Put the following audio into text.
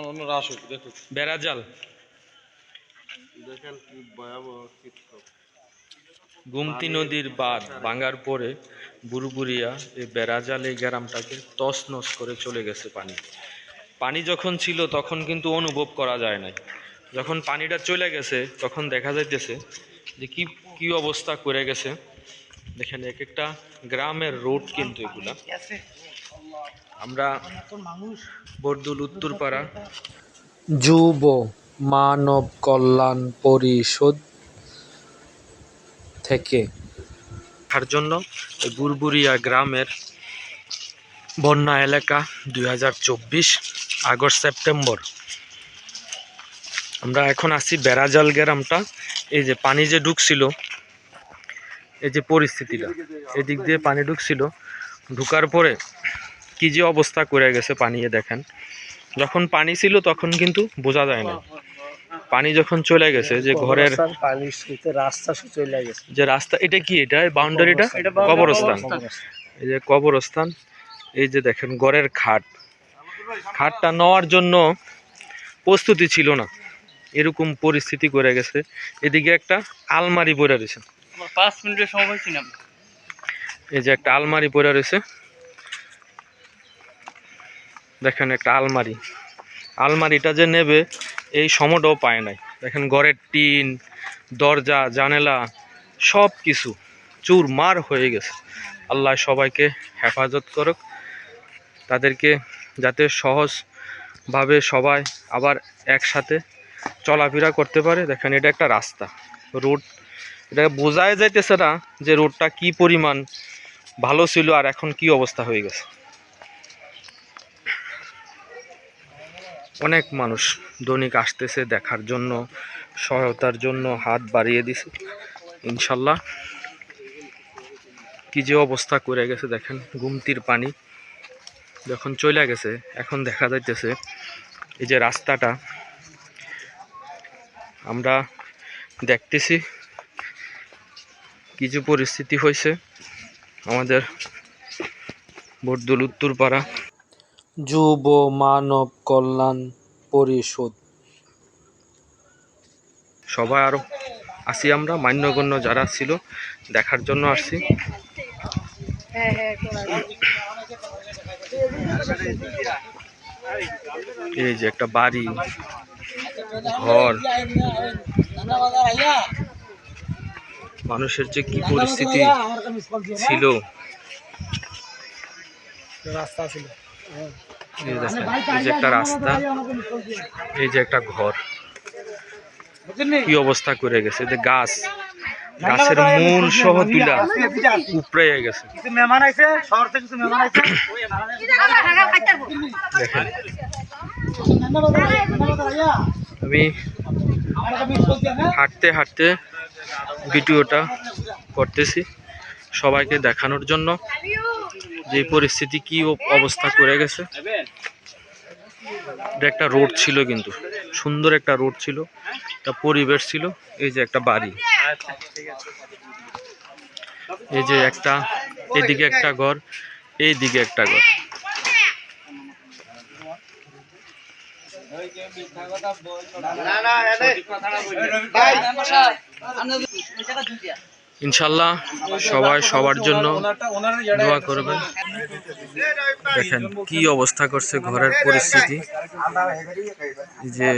অন্যরা আসুক দেখুক বেড়াজাল। দেখেন কি ভয়াবহ কীর্তক গুমতি নদীর বাঁধ ভাঙার পরে বুরুবুরিয়া এই বেড়াজাল এই গ্রামটাকে তছনছ করে চলে গেছে পানি। পানি যখন ছিল তখন কিন্তু অনুভব করা যায় নাই। যখন পানিটা চলে গেছে তখন দেখা যাইতেছে যে কি কি অবস্থা করে গেছে। দেখেন এক একটা গ্রামের রোড কিন্তু এগুলা। আমরা বরদুল উত্তরপাড়া। যুব মানব কল্যাণ পরিষদ থেকে। তার জন্য বুরবুরিয়া গ্রামের বন্যা এলাকা দুই হাজার চব্বিশ আগস্ট সেপ্টেম্বর। আমরা এখন আছি বেড়াজাল গ্রামটা। এই যে পানি যে ঢুকছিল এই যে পরিস্থিতিটা এদিক দিয়ে পানি ঢুকছিল ঢুকার পরে কি যে অবস্থা করে গেছে পানি এ দেখেন। যখন পানি ছিল তখন কিন্তু বোঝা যায় না। পানি যখন চলে গেছে যে ঘরের রাস্তা চলে গেছে। যে রাস্তা এটা কি? এটা বাউন্ডারিটা? কবরস্থান এই যে কবরস্থান এই যে দেখেন ঘরের খাট। খাটটা নেওয়ার জন্য প্রস্তুতি ছিল না। এরকম পরিস্থিতি করে গেছে। এদিকে একটা আলমারি পড়ে রয়েছে। পাঁচ মিনিটের সময় ছিলাম এই যে একটা আলমারি পড়ে রয়েছে। দেখেন একটা আলমারি। আলমারিটা যে নেবে, এই সময়টাও পায় নাই। দেখেন ঘরের টিন, দরজা, জানেলা সব কিছু চুরমার হয়ে গেছে। আল্লাহ সবাইকে হেফাজত করুক। তাদেরকে যাতে সহজভাবে সবাই আবার একসাথে চলাফেরা করতে পারে। দেখেন এটা একটা রাস্তা, রোড। এটা বোঝাই যাইতেছে না যে রোডটা কি পরিমাণ ভালো ছিল আর এখন কি অবস্থা হয়ে গেছে। অনেক মানুষ দৈনিক আসতেছে দেখার জন্য, সহায়তার জন্য হাত বাড়িয়ে দিছে, ইনশাল্লাহ। কি যে অবস্থা করে গেছে দেখেন গুমতির পানি। যখন চলে গেছে, এখন দেখা যাইতেছে এই যে রাস্তাটা, আমরা দেখতেছি কিছু পরিস্থিতি হয়েছে আমাদের বর্দুল উত্তরপাড়া যুব মানব কল্যাণ পরিষদ সবাই আরও আসি আমরা মান্যগণ্য যারা ছিল দেখার জন্য আসছি। এই যে একটা বাড়ি ঘর। মানুষের যে কি পরিস্থিতি ছিল। রাস্তা ছিল। এই যে একটা রাস্তা এই যে একটা ঘর। কি অবস্থা করে গেছে যে গাছ। গাছের মূল সহ তুলা উপরে গেছে। দেখেন। আমি হাঁটতে হাঁটতে ভিডিওটা করতেছি। সবাইকে দেখানোর জন্য যে পরিস্থিতি কি অবস্থা করে গেছে। এটা একটা রোড ছিল কিন্তু সুন্দর একটা রোড ছিল একটা পরিবেশ ছিল এই যে একটা বাড়ি। এই যে একটা এদিকে একটা ঘর এই দিকে একটা ঘর। ইনশাল্লাহ সবাই সবার জন্য দোয়া করবেন। দেখেন কি অবস্থা করছে ঘরের পরিস্থিতি। যে